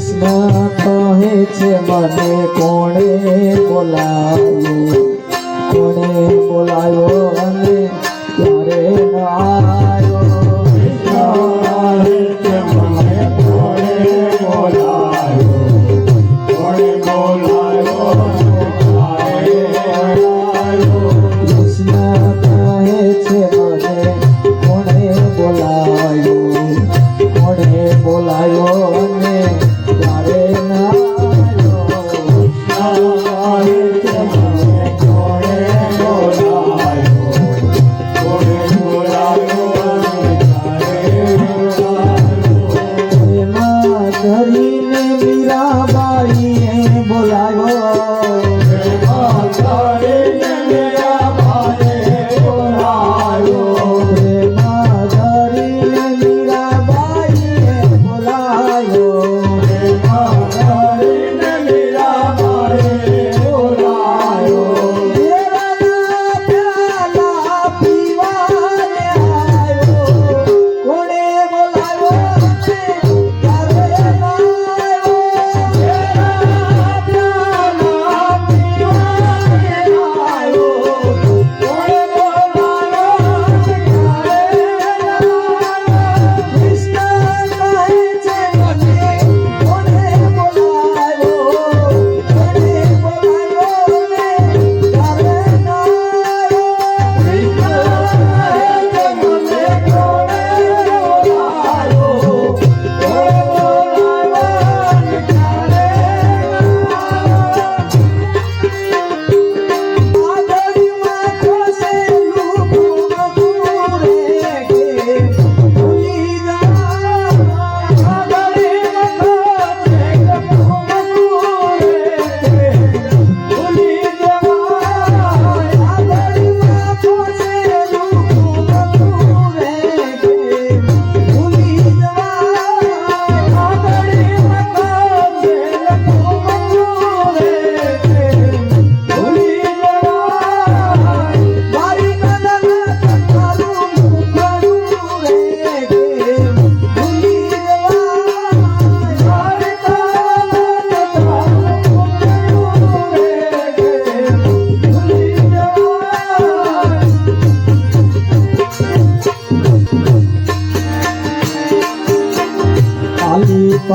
કૃષ્ણ કહે છે મને કોણે બોલાવ્યો? કોણે બોલાવ્યો અને ક્યારે ના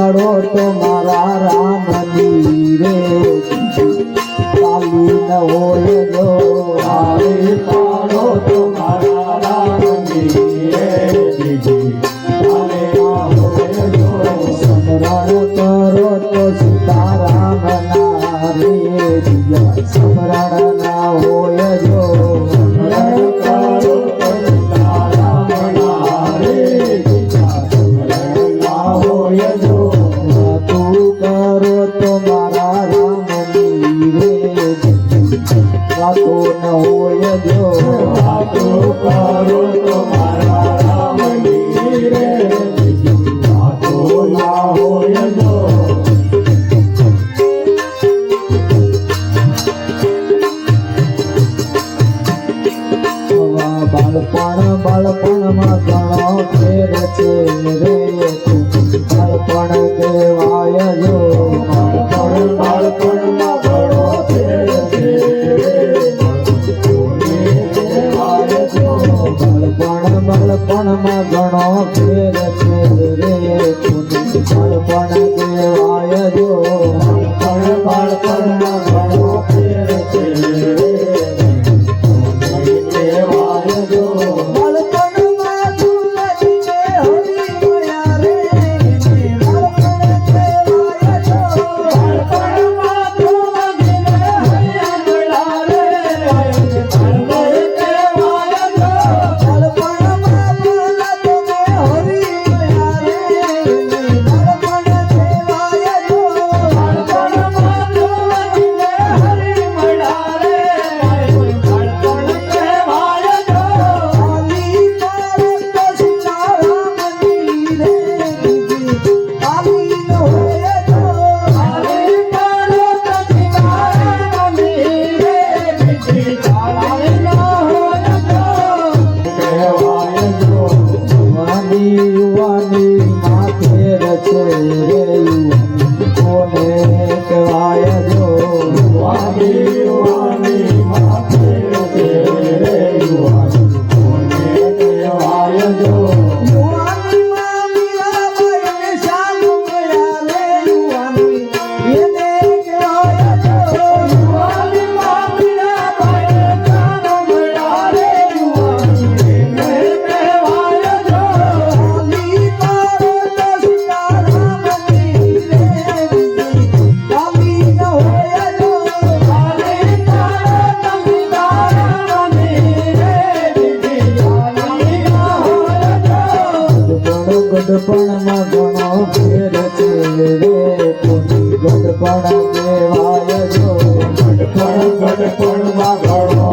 દાડો તો મારા રામની રે ચાલી ન ছেড়ে ছেড়ে কোনো ছাড় you. ગઢપણમાં ઘણો ફેર છે રે પોતી ગઢપણ દેવાય જો ગઢપણ ગઢપણમાં ઘણો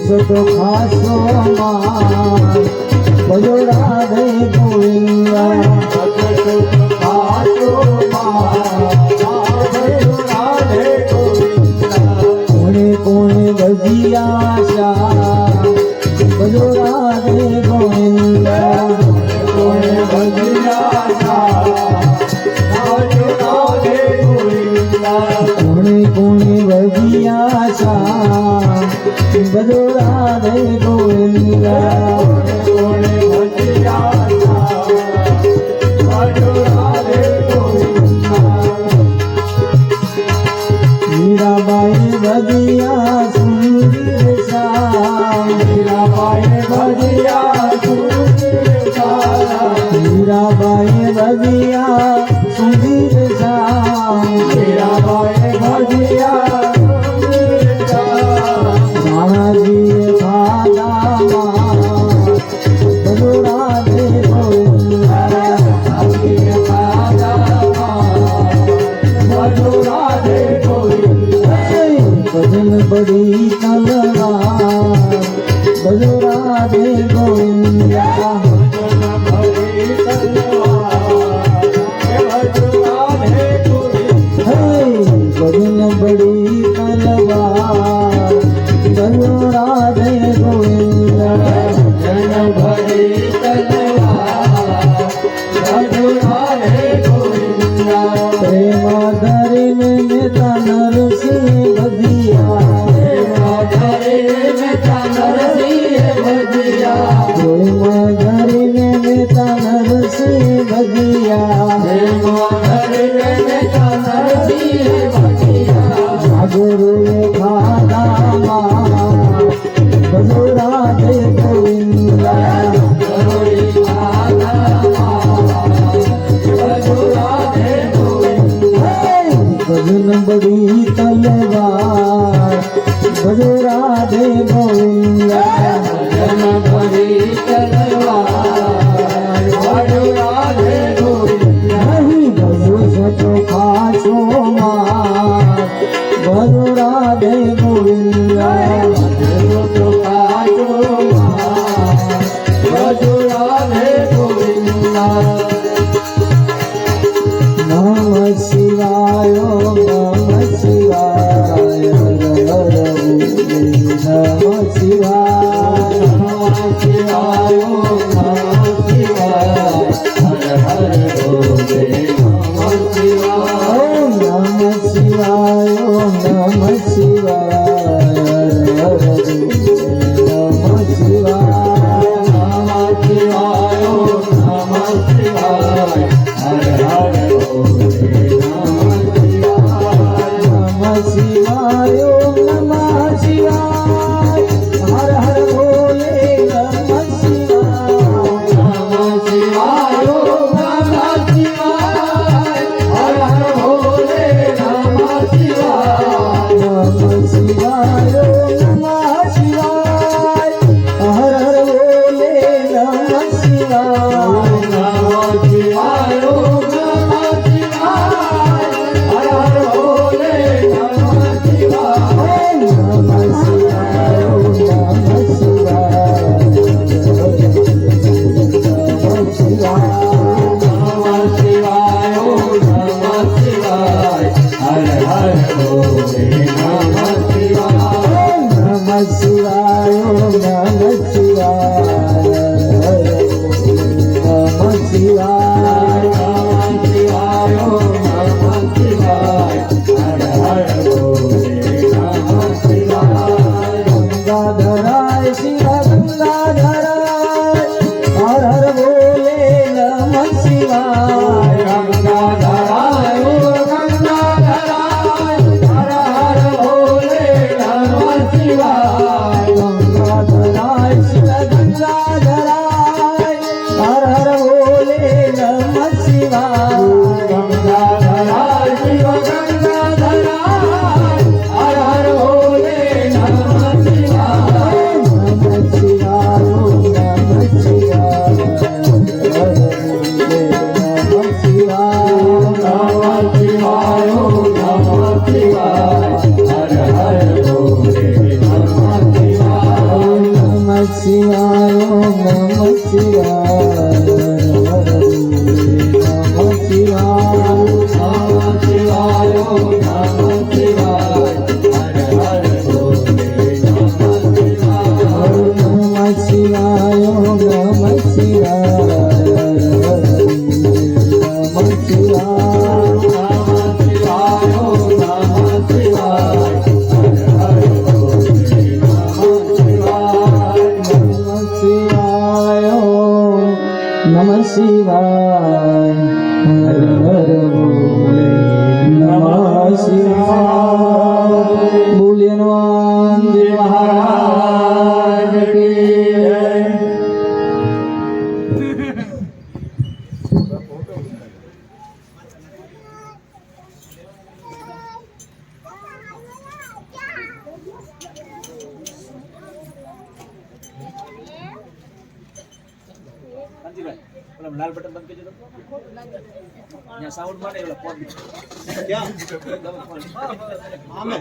તો ખાસો માં ભજોડા રે ગોવિંદ બડી કલવા બોલો રાધે ગોવિંદા શ્રી ભગિયા ગુરુ ખાનામાં બધું રાધે ભજન બડી તલવાર. ભજ ગોવિંદા. Hallelujah. શિવાય નમ શિવાય. આમે